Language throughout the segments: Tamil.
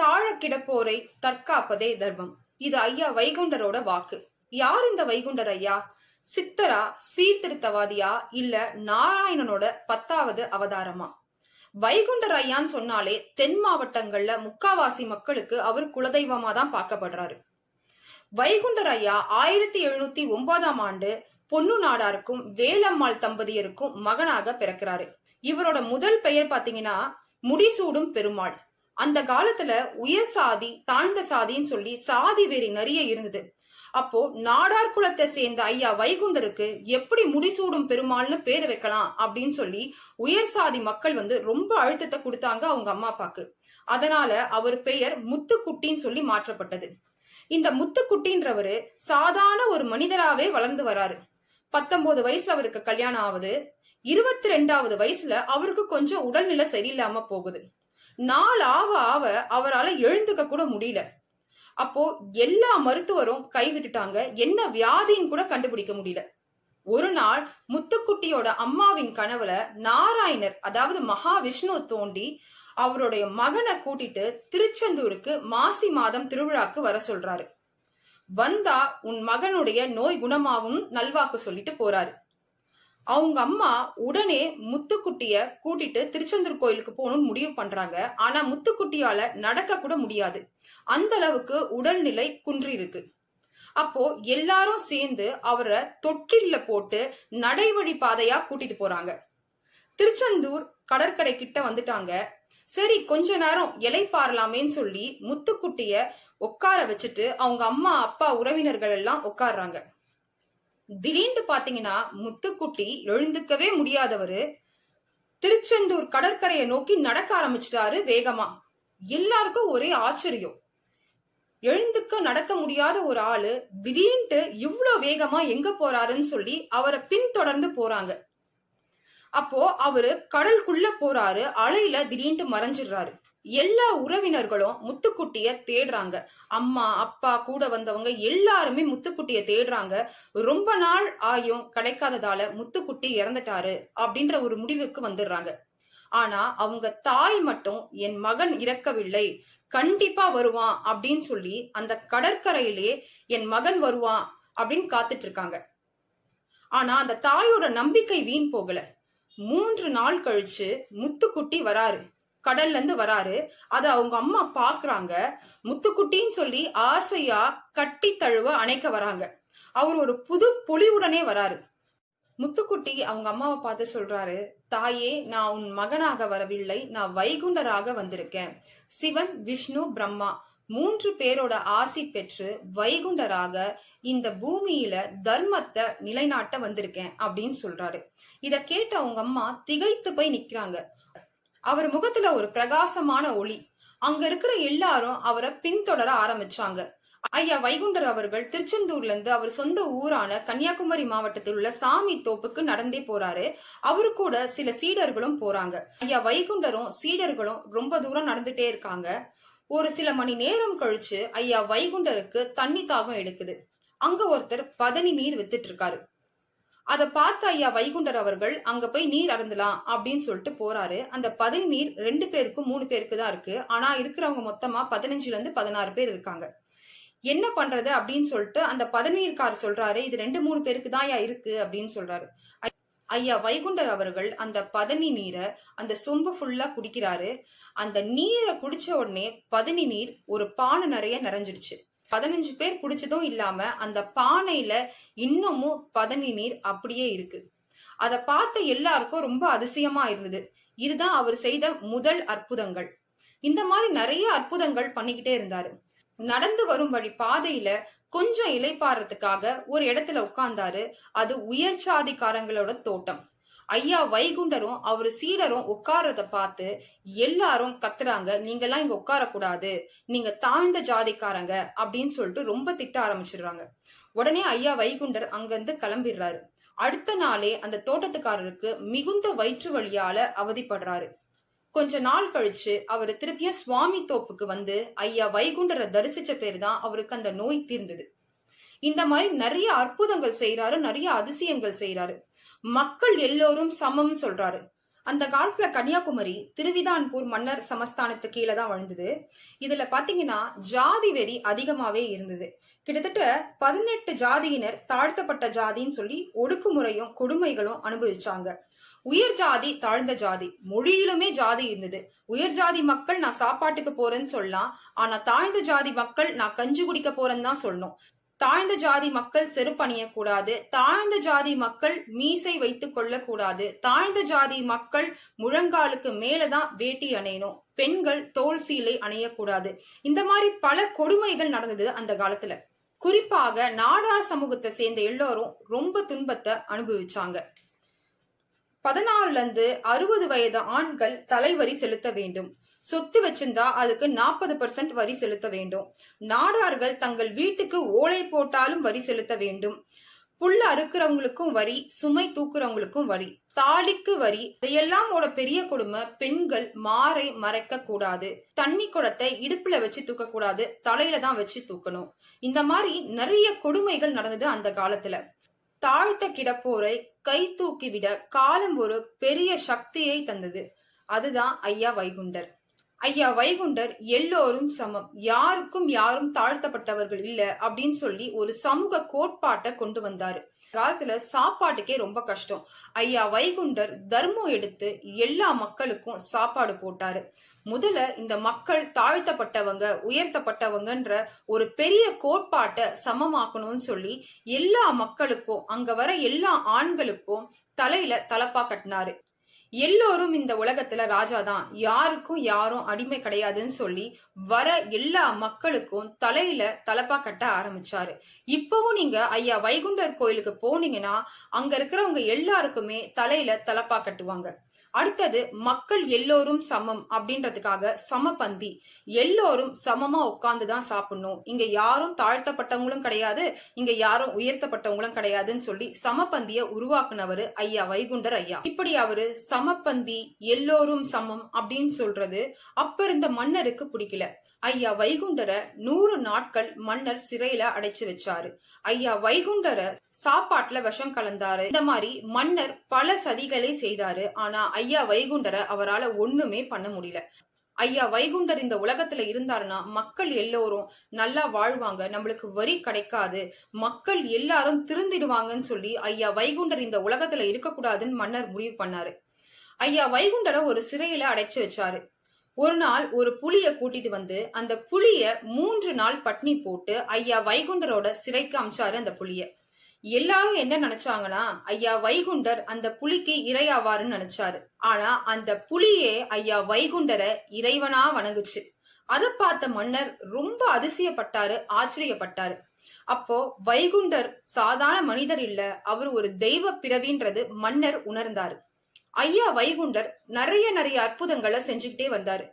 தாழ கிடப்போரை தற்காப்பதே தர்மம். இது ஐயா வைகுண்டரோட வாக்கு. யார் இந்த வைகுண்டர் ஐயா? சித்தரா சீர்திருத்தவாதியா இல்ல நாராயணனோட பத்தாவது அவதாரமா? வைகுண்டர் ஐயான்னு சொன்னாலே தென் மாவட்டங்கள்ல முக்காவாசி மக்களுக்கு அவர் குலதெய்வமா தான் பார்க்கப்படுறாரு. வைகுண்டர் ஐயா ஆயிரத்தி எழுநூத்தி ஒன்பதாம் ஆண்டு பொன்னு நாடாருக்கும் வேலம்மாள் தம்பதியருக்கும் மகனாக பிறக்கிறாரு. இவரோட முதல் பெயர் பாத்தீங்கன்னா முடிசூடும் பெருமாள். அந்த காலத்துல உயர் சாதி தாழ்ந்த சாதின்னு சொல்லி சாதி வெறி நிறைய இருந்தது. அப்போ நாடார் குலத்தை சேர்ந்த ஐயா வைகுண்டருக்கு எப்படி முடிசூடும் பெருமாள்னு பேர் வைக்கலாம் அப்படின்னு சொல்லி உயர் சாதி மக்கள் வந்து ரொம்ப அழுத்தத்தை கொடுத்தாங்க அவங்க அம்மா அப்பாக்கு. அதனால அவர் பெயர் முத்துக்குட்டின்னு சொல்லி மாற்றப்பட்டது. இந்த முத்துக்குட்டின்றவரு சாதாரண ஒரு மனிதராவே வளர்ந்து வராரு. பத்தொன்பது வயசுல அவருக்கு கல்யாணம் ஆகுது. இருபத்தி ரெண்டாவது வயசுல அவருக்கு கொஞ்சம் உடல்நிலை சரியில்லாம போகுது. நாள் ஆவ ஆவ அவரால் எழுந்துக்க கூட முடியல. அப்போ எல்லா மருத்துவரும் கைவிட்டுட்டாங்க என்ன வியாதின்னு கூட கண்டுபிடிக்க முடியல. ஒரு நாள் முத்துக்குட்டியோட அம்மாவின் கனவுல நாராயணர் அதாவது மகாவிஷ்ணு தோண்டி அவருடைய மகனை கூட்டிட்டு திருச்செந்தூருக்கு மாசி மாதம் திருவிழாக்கு வர சொல்றாரு. வந்தா உன் மகனுடைய நோய் குணமாவும் நல்வாக்கு சொல்லிட்டு போறாரு. அவங்க அம்மா உடனே முத்துக்குட்டிய கூட்டிட்டு திருச்செந்தூர் கோயிலுக்கு போகணும்னு முடிவு பண்றாங்க. ஆனா முத்துக்குட்டியால நடக்க கூட முடியாது. அந்த அளவுக்கு உடல்நிலை குன்றி இருக்கு. அப்போ எல்லாரும் சேர்ந்து அவரை தொட்டில்ல போட்டு நடைவழி பாதையா கூட்டிட்டு போறாங்க. திருச்செந்தூர் கடற்கரை கிட்ட வந்துட்டாங்க. சரி கொஞ்ச நேரம் இலை பாரலாமேன்னு சொல்லி முத்துக்குட்டிய உட்கார வச்சுட்டு அவங்க அம்மா அப்பா உறவினர்கள் எல்லாம் உட்காடுறாங்க திடீர்னு பாத்தீங்கன்னா முத்துக்குட்டி எழுந்துக்கவே முடியாதவரு திருச்செந்தூர் கடற்கரையை நோக்கி நடக்க ஆரம்பிச்சிட்டாரு வேகமா. எல்லாருக்கும் ஒரே ஆச்சரியம். எழுந்துக்க நடக்க முடியாத ஒரு ஆளு திடீர்னு இவ்வளவு வேகமா எங்க போறாருன்னு சொல்லி அவரை பின்தொடர்ந்து போறாங்க. அப்போ அவரு கடலுக்குள்ள போறாரு அலையில திடீர்னு மறைஞ்சிடுறாரு. எல்லா உறவினர்களும் முத்துக்குட்டிய தேடுறாங்க. அம்மா அப்பா கூட வந்தவங்க எல்லாருமே முத்துக்குட்டிய தேடுறாங்க. ரொம்ப நாள் ஆயும் கிடைக்காததால முத்துக்குட்டி இறந்துட்டாரு அப்படின்ற ஒரு முடிவுக்கு வந்துடுறாங்க. ஆனா அவங்க தாய் மட்டும் என் மகன் இறக்கவில்லை. கண்டிப்பா வருவான் அப்படின்னு சொல்லி அந்த கடற்கரையிலே என் மகன் வருவான் அப்படின்னு காத்துட்டு இருக்காங்க. ஆனா அந்த தாயோட நம்பிக்கை வீண் போகல. மூன்று நாள் கழிச்சு முத்துக்குட்டி வராரு. கடல்ல இருந்து வராரு. அத அவங்க அம்மா பாக்குறாங்க. முத்துக்குட்டின்னு சொல்லி ஆசையா கட்டி தழுவ அணைக்க வராங்க. அவர் ஒரு புது பொலிவுடனே வராரு. முத்துக்குட்டி அவங்க அம்மாவை பார்த்து சொல்றாரு தாயே நான் உன் மகனாக வரவில்லை. நான் வைகுண்டராக வந்திருக்கேன். சிவன் விஷ்ணு பிரம்மா மூன்று பேரோட ஆசி பெற்று வைகுண்டராக இந்த பூமியில தர்மத்தை நிலைநாட்ட வந்திருக்கேன் அப்படின்னு சொல்றாரு. இத கேட்ட அவங்க அம்மா திகைத்து போய் நிக்கிறாங்க. அவர் முகத்துல ஒரு பிரகாசமான ஒளி. அங்க இருக்கிற எல்லாரும் அவரை பின்தொடர ஆரம்பிச்சாங்க. ஐயா வைகுண்டர் அவர்கள் திருச்செந்தூர்ல இருந்து அவர் சொந்த ஊரான கன்னியாகுமரி மாவட்டத்தில் உள்ள சாமி தோப்புக்கு நடந்தே போறாரு. அவரு கூட சில சீடர்களும் போறாங்க. ஐயா வைகுண்டரும் சீடர்களும் ரொம்ப தூரம் நடந்துட்டே இருக்காங்க. ஒரு சில மணி நேரம் கழிச்சு ஐயா வைகுண்டருக்கு தண்ணி தாகம் எடுக்குது. அங்க ஒருத்தர் பதனி நீர் வித்துட்டு இருக்காரு. அதை பார்த்த ஐயா வைகுண்டர் அவர்கள் அங்க போய் நீர் அருந்தலாம் அப்படின்னு சொல்லிட்டு போறாரு. அந்த பதனி நீர் ரெண்டு பேருக்கும் மூணு பேருக்கு தான் இருக்கு. ஆனா இருக்கிறவங்க மொத்தமா பதினஞ்சுல இருந்து பதினாறு பேர் இருக்காங்க. என்ன பண்றது அப்படின்னு சொல்லிட்டு அந்த பதநீர்கார் சொல்றாரு இது ரெண்டு மூணு பேருக்கு தான் ஐயா இருக்கு அப்படின்னு சொல்றாரு. ஐயா வைகுண்டர் அவர்கள் அந்த பதனி நீரை அந்த சொம்பு ஃபுல்லா குடிக்கிறாரு. அந்த நீரை குடிச்ச உடனே பதனி நீர் ஒரு பானை நிறைய நிறைஞ்சிடுச்சு பதினஞ்சு பேர் குடிச்சதும் இல்லாம அந்த பானையில இன்னமும் பதனி நீர் அப்படியே இருக்கு. அத பார்த்த எல்லாருக்கும் ரொம்ப அதிசயமா இருந்தது. இதுதான் அவர் செய்த முதல் அற்புதங்கள். இந்த மாதிரி நிறைய அற்புதங்கள் பண்ணிக்கிட்டே இருந்தாரு. நடந்து வரும் வழி பாதையில கொஞ்சம் இலைப்பாறதுக்காக ஒரு இடத்துல உட்கார்ந்தாரு. அது உயர் சாதிக்காரங்களோட தோட்டம். ஐயா வைகுண்டரும் அவர் சீடரும் உட்கார்றத பார்த்து எல்லாரும் கத்துறாங்க நீங்கெல்லாம் இங்க உட்காரக்கூடாது நீங்க தாழ்ந்த ஜாதிக்காரங்க அப்படின்னு சொல்லிட்டு ரொம்ப திட்ட ஆரம்பிச்சிடுறாங்க. உடனே ஐயா வைகுண்டர் அங்கிருந்து கிளம்பிடுறாரு. அடுத்த நாளே அந்த தோட்டத்துக்காரருக்கு மிகுந்த வயிற்று வழியால அவதிப்படுறாரு. கொஞ்ச நாள் கழிச்சு அவர் திருப்பியும் சுவாமி தோப்புக்கு வந்து ஐயா வைகுண்டரை தரிசிச்ச பேர் தான் அவருக்கு அந்த நோய் தீர்ந்தது. இந்த மாதிரி நிறைய அற்புதங்கள் செய்யறாரு நிறைய அதிசயங்கள் செய்யறாரு மக்கள் எல்லோரும் சமம் சொல்றாரு. அந்த காலத்துல கன்னியாகுமரி திருவிதான்பூர் மன்னர் சமஸ்தானத்து கீழே தான் வாழ்ந்தது. இதுல பாத்தீங்கன்னா ஜாதி வெறி அதிகமாவே இருந்தது. கிட்டத்தட்ட பதினெட்டு ஜாதியினர் தாழ்த்தப்பட்ட ஜாதின்னு சொல்லி ஒடுக்குமுறையும் கொடுமைகளும் அனுபவிச்சாங்க. உயர் ஜாதி தாழ்ந்த ஜாதி மொழியிலுமே ஜாதி இருந்தது. உயர் ஜாதி மக்கள் நான் சாப்பாட்டுக்கு போறேன்னு சொல்லலாம் ஆனா தாழ்ந்த ஜாதி மக்கள் நான் கஞ்சி குடிக்க போறேன்னு தான் சொல்லணும். தாழ்ந்த ஜாதி மக்கள் செருப்பணியக்கூடாது. தாழ்ந்த ஜாதி மக்கள் மீசை வைத்துக் கொள்ளக்கூடாது. தாழ்ந்த ஜாதி மக்கள் முழங்காலுக்கு மேலதான் வேட்டி அணையணும். பெண்கள் தோல் சீலை அணையக்கூடாது. இந்த மாதிரி பல கொடுமைகள் நடந்தது அந்த காலத்துல. குறிப்பாக நாடார் சமூகத்தை சேர்ந்த எல்லோரும் ரொம்ப துன்பத்தை அனுபவிச்சாங்க. பதினாறுல இருந்து அறுபது வயது ஆண்கள் தலைவரி செலுத்த வேண்டும். சொத்து வச்சிருந்தா அதுக்கு நாற்பது பர்சன்ட் வரி செலுத்த வேண்டும். நாடார்கள் தங்கள் வீட்டுக்கு ஓலை போட்டாலும் வரி செலுத்த வேண்டும். புல்ல அறுக்கிறவங்களுக்கும் வரி சுமை தூக்குறவங்களுக்கும் வரி தாலிக்கு வரி இதையெல்லாம் ஓட பெரிய கொடுமை பெண்கள் மாறை மறைக்க கூடாது. தண்ணி குடத்தை இடுப்புல வச்சு தூக்க கூடாது தலையில தான் வச்சு தூக்கணும். இந்த மாதிரி நிறைய கொடுமைகள் நடந்தது அந்த காலத்துல. தாழ்த்த கிடப்போரை கை தூக்கி விட காலம் ஒரு பெரிய சக்தியை தந்தது. அதுதான் ஐயா வைகுண்டர். ஐயா வைகுண்டர் எல்லோரும் சமம். யாருக்கும் யாரும் தாழ்த்தப்பட்டவர்கள் இல்ல அப்படின்னு சொல்லி ஒரு சமூக கோட்பாட்டை கொண்டு வந்தாரு. காலத்துல சாப்பாட்டுக்கே ரொம்ப கஷ்டம். ஐயா வைகுண்டர் தர்மம் எடுத்து எல்லா மக்களுக்கும் சாப்பாடு போட்டாரு. முதல்ல இந்த மக்கள் தாழ்த்தப்பட்டவங்க உயர்த்தப்பட்டவங்கன்ற ஒரு பெரிய கோட்பாட்டை சமமாக்கணும்னு சொல்லி எல்லா மக்களுக்கும் அங்க வர எல்லா ஆண்களுக்கும் தலையில தலப்பா கட்டினாரு. எல்லோரும் இந்த உலகத்துல ராஜா தான். யாருக்கும் யாரும் அடிமை கிடையாதுன்னு சொல்லி வர எல்லா மக்களுக்கும் தலையில தலப்பா கட்ட ஆரம்பிச்சாரு. இப்பவும் நீங்க ஐயா வைகுண்டர் கோயிலுக்கு போனீங்கன்னா அங்க இருக்கிறவங்க எல்லாருக்குமே தலையில தலப்பா கட்டுவாங்க. அடுத்தது மக்கள் எல்லோரும் சமம் அப்படின்றதுக்காக சமபந்தி. எல்லோரும் சமமா உட்கார்ந்து தான் சாப்பிடணும். இங்க யாரும் தாழ்த்தப்பட்டவங்களும் கிடையாது இங்க யாரும் உயர்த்தப்பட்டவங்களும் கிடையாதுன்னு சொல்லி சமபந்திய உருவாக்குனவரு ஐயா வைகுண்டர் ஐயா. இப்படி அவரு சமபந்தி எல்லோரும் சமம் அப்படின்னு சொல்றது அப்ப இருந்த மன்னருக்கு பிடிக்கல. ஐயா வைகுண்டர நூறு நாட்கள் மன்னர் சிறையில அடைச்சு வச்சாரு. ஐயா வைகுண்டர சாப்பாட்டுல விஷம் கலந்தாரு. இந்த மாதிரி மன்னர் பல சதிகளை செய்தாரு. ஆனா ஐயா வைகுண்டர அவரால ஒண்ணுமே பண்ண முடியல. ஐயா வைகுண்டர் இந்த உலகத்துல இருந்தாருன்னா மக்கள் எல்லோரும் நல்லா வாழ்வாங்க. நம்மளுக்கு வரி கிடைக்காது. மக்கள் எல்லாரும் திருந்திடுவாங்கன்னு சொல்லி ஐயா வைகுண்டர் இந்த உலகத்துல இருக்கக்கூடாதுன்னு மன்னர் முடிவு பண்ணாரு. ஐயா வைகுண்டரை ஒரு சிறையில அடைச்சு வச்சாரு. ஒரு நாள் ஒரு புலிய கூட்டிட்டு வந்து அந்த புலிய மூன்று நாள் பட்னி போட்டு ஐயா வைகுண்டரோட சிறைக்கு அமிச்சாரு அந்த புலிய. எல்லாரும் என்ன நினைச்சாங்கன்னா ஐயா வைகுண்டர் அந்த புலிக்கு இரையாவாருன்னு நினைச்சாரு. ஆனா அந்த புலியே ஐயா வைகுண்டரை இறைவனா வணங்குச்சு. அதை பார்த்த மன்னர் ரொம்ப அதிசயப்பட்டாரு ஆச்சரியப்பட்டாரு. அப்போ வைகுண்டர் சாதாரண மனிதர் இல்ல அவர் ஒரு தெய்வ பிறவின்றது மன்னர் உணர்ந்தாரு. ஐயா வைகுண்டர் நிறைய நிறைய அற்புதங்களை செஞ்சுக்கிட்டே வந்தாரு.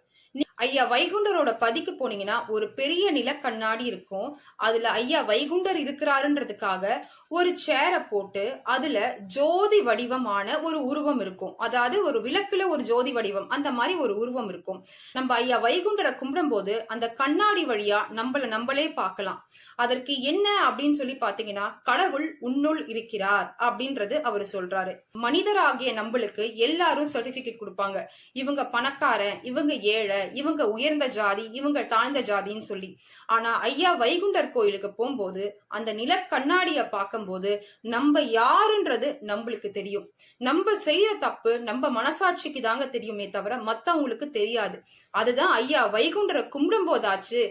ஐயா வைகுண்டரோட பதிக்கு போனீங்கன்னா ஒரு பெரிய நில கண்ணாடி இருக்கும். அதுல ஐயா வைகுண்டர் இருக்கிறாருன்றதுக்காக ஒரு சேரை போட்டு அதுல ஜோதி வடிவமான ஒரு உருவம் இருக்கும். அதாவது ஒரு விளக்குல ஒரு ஜோதி வடிவம் அந்த மாதிரி ஒரு உருவம் இருக்கும். நம்ம ஐயா வைகுண்டரை கும்பிடும் போது அந்த கண்ணாடி வழியா நம்மள நம்மளே பார்க்கலாம். அதற்கு என்ன அப்படின்னு சொல்லி பாத்தீங்கன்னா கடவுள் உன்னுள் இருக்கிறார் அப்படின்றது அவர் சொல்றாரு. மனிதராகிய நம்மளுக்கு எல்லாரும் சர்டிபிகேட் கொடுப்பாங்க. இவங்க பணக்காரன் இவங்க ஏழை இவங்க உயர்ந்த ஜாதி இவங்க தாழ்ந்த ஜாதின்னு சொல்லி. ஆனா ஐயா வைகுண்டர் கோயிலுக்கு போகும்போது அந்த நில கண்ணாடிய பார்க்கும்போது நம்ம யாருன்றது நம்மளுக்கு தெரியும். நம்ம செய்யற தப்பு நம்ம மனசாட்சிக்கு தாங்க தெரியுமே தவிர மத்தவங்களுக்கு தெரியாது. அதுதான் ஐயா வைகுண்டரை கும்பிடும் போதாச்சு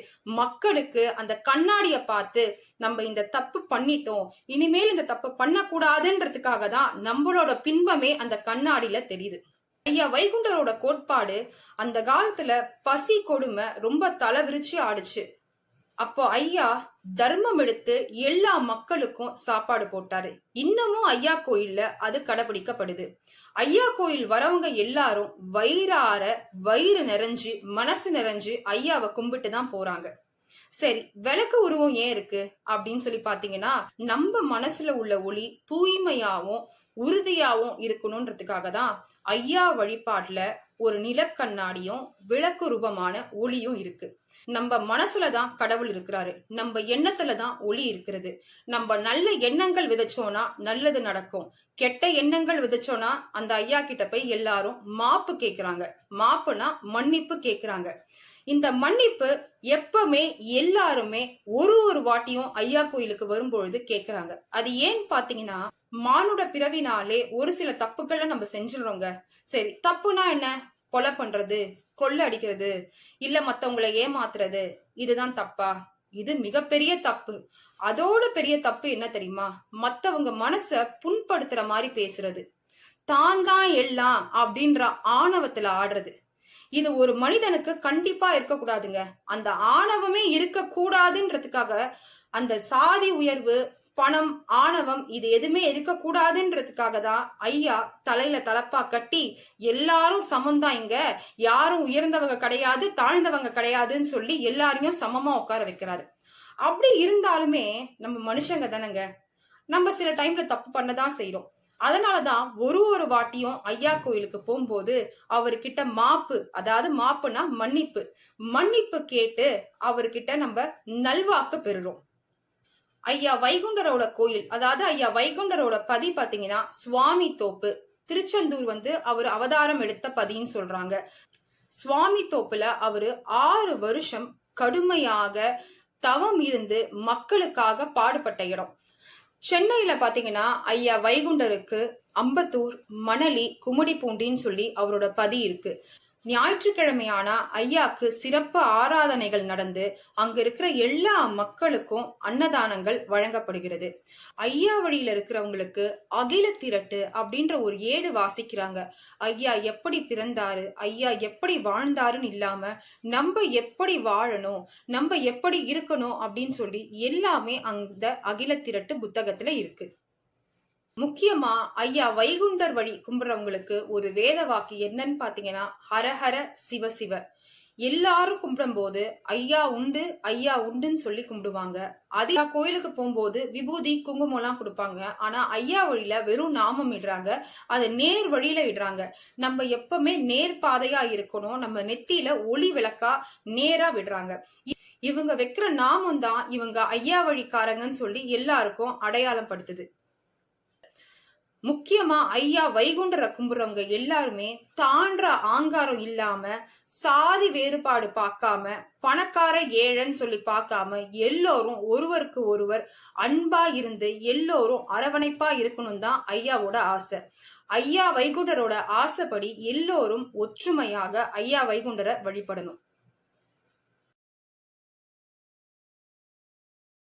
மக்களுக்கு அந்த கண்ணாடிய பார்த்து நம்ம இந்த தப்பு பண்ணிட்டோம். இனிமேல் இந்த தப்பு பண்ணக்கூடாதுன்றதுக்காக தான் நம்மளோட பின்பமே அந்த கண்ணாடியில தெரியுது. ஐயா வைகுண்டரோட கோட்பாடு அந்த காலத்துல பசி கொடுமை ரொம்ப தலைவிரிச்சு ஆடுச்சு. அப்போ ஐயா தர்மம் எடுத்து எல்லா மக்களுக்கும் சாப்பாடு போட்டாரு. இன்னமும் ஐயா கோயில்ல அது கடைபிடிக்கப்படுது. ஐயா கோயில் வரவங்க எல்லாரும் வயிறார வயிறு நிறைஞ்சு மனசு நிறைஞ்சு ஐயாவை கும்பிட்டு தான் போறாங்க. சரி விளக்கு உருவம் ஏன் இருக்கு? அப்படின்னு சொல்லி பாத்தீங்கன்னா நம்ம மனசுல உள்ள ஒளி தூய்மையாவும் உறுதியாவும் இருக்கணும்ன்றதுக்காக தான் ஐயா வழிபாட்டுல ஒரு நிலக்கண்ணாடியும் விளக்கு ரூபமான ஒளியும் இருக்கு. நம்ம மனசுல தான் கடவுள் இருக்கிறாரு. நம்ம எண்ணத்துல தான் ஒளி இருக்கிறது. நம்ம நல்ல எண்ணங்கள் விதைச்சோம்னா நல்லது நடக்கும். கெட்ட எண்ணங்கள் விதைச்சோம்னா அந்த ஐயா கிட்ட போய் எல்லாரும் மாப்பு கேக்குறாங்க. மாப்புனா மன்னிப்பு கேக்குறாங்க. இந்த மன்னிப்பு எப்பவுமே எல்லாருமே ஒரு ஒரு வாட்டியும் ஐயா கோயிலுக்கு வரும்பொழுது கேக்குறாங்க. அது ஏன் பாத்தீங்கன்னா மானுட பிறவினாலே ஒரு சில தப்புகளை நம்ம செஞ்சிடறோங்க. சரி தப்புனா என்ன? கொலை பண்றது கொள்ள அடிக்கிறது இல்ல மத்தவங்களை ஏமாத்துறது இதுதான் தப்பா? இது மிகப்பெரிய தப்பு. அதோட பெரிய தப்பு என்ன தெரியுமா? மத்தவங்க மனச புண்படுத்துற மாதிரி பேசுறது. தான் தான் எல்லாம் அப்படின்ற ஆணவத்துல ஆடுறது. இது ஒரு மனிதனுக்கு கண்டிப்பா இருக்கக்கூடாதுங்க. அந்த ஆணவமே இருக்க கூடாதுன்றதுக்காக அந்த சாதி உயர்வு பணம் ஆணவம் இது எதுவுமே இருக்கக்கூடாதுன்றதுக்காக தான் ஐயா தலையில தலப்பா கட்டி எல்லாரும் சமம்தான் இங்க. யாரும் உயர்ந்தவங்க கிடையாது தாழ்ந்தவங்க கிடையாதுன்னு சொல்லி எல்லாரையும் சமமா உட்கார வைக்கிறாரு. அப்படி இருந்தாலுமே நம்ம மனுஷங்க தானங்க. நம்ம சில டைம்ல தப்பு பண்ணதான் செய்யறோம் அதனாலதான் ஒரு ஒரு வாட்டியும் ஐயா கோயிலுக்கு போகும்போது அவர்கிட்ட மாப்பு அதாவது மாப்புனா மன்னிப்பு. மன்னிப்பு கேட்டு அவர்கிட்ட நம்ம நல்வாக்கு பெறுறோம். ஐயா வைகுண்டரோட கோயில் அதாவது ஐயா வைகுண்டரோட பதி பாத்தீங்கன்னா சுவாமி தோப்பு. திருச்செந்தூர் வந்து அவர் அவதாரம் எடுத்த பதின்னு சொல்றாங்க. சுவாமி தோப்புல அவரு ஆறு வருஷம் கடுமையாக தவம் இருந்து மக்களுக்காக பாடுபட்ட இடம். சென்னையில பாத்தீங்கன்னா ஐயா வைகுண்டருக்கு அம்பத்தூர் மணலி கும்மிடிப்பூண்டின்னு சொல்லி அவரோட பதி இருக்கு. ஞாயிற்றுக்கிழமையானா ஐயாக்கு சிறப்பு ஆராதனைகள் நடந்து அங்க இருக்கிற எல்லா மக்களுக்கும் அன்னதானங்கள் வழங்கப்படுகிறது. ஐயா வழியில இருக்கிறவங்களுக்கு அகில திரட்டு அப்படின்ற ஒரு ஏடு வாசிக்கிறாங்க. ஐயா எப்படி பிறந்தாரு? ஐயா எப்படி வாழ்ந்தாருன்னு இல்லாம நம்ம எப்படி வாழணும்? நம்ம எப்படி இருக்கணும் அப்படின்னு சொல்லி எல்லாமே அந்த அகில திரட்டு புத்தகத்துல இருக்கு. முக்கியமா ஐயா வைகுண்டர் வழி கும்பிடுறவங்களுக்கு ஒரு வேத வாக்கு என்னன்னு பாத்தீங்கன்னா ஹரஹர சிவ சிவ. எல்லாரும் கும்பிடும்போது ஐயா உண்டு ஐயா உண்டுன்னு சொல்லி கும்பிடுவாங்க. அதே கோயிலுக்கு போகும்போது விபூதி குங்குமம் எல்லாம் கொடுப்பாங்க. ஆனா ஐயா வழியில வெறும் நாமம் இடுறாங்க. அதை நேர் வழியில இடுறாங்க. நம்ம எப்பவுமே நேர் பாதையா இருக்கணும். நம்ம நெத்தியில ஒளி விளக்கா நேரா விடுறாங்க. இ- இவங்க வைக்கிற நாமம் தான் இவங்க ஐயா வழிக்காரங்கன்னு சொல்லி எல்லாருக்கும் அடையாளம் படுத்துது முக்கியமா ஐயா வைகுண்டரை கும்புறவங்க எல்லாருமே தான்ற ஆங்காரம் இல்லாம சாதி வேறுபாடு பார்க்காம பணக்கார ஏழன்னு சொல்லி பார்க்காம எல்லோரும் ஒருவருக்கு ஒருவர் அன்பா இருந்து எல்லோரும் அரவணைப்பா இருக்கணும் தான் ஐயாவோட ஆசை. ஐயா வைகுண்டரோட ஆசைப்படி எல்லோரும் ஒற்றுமையாக ஐயா வைகுண்டரை வழிபடணும்.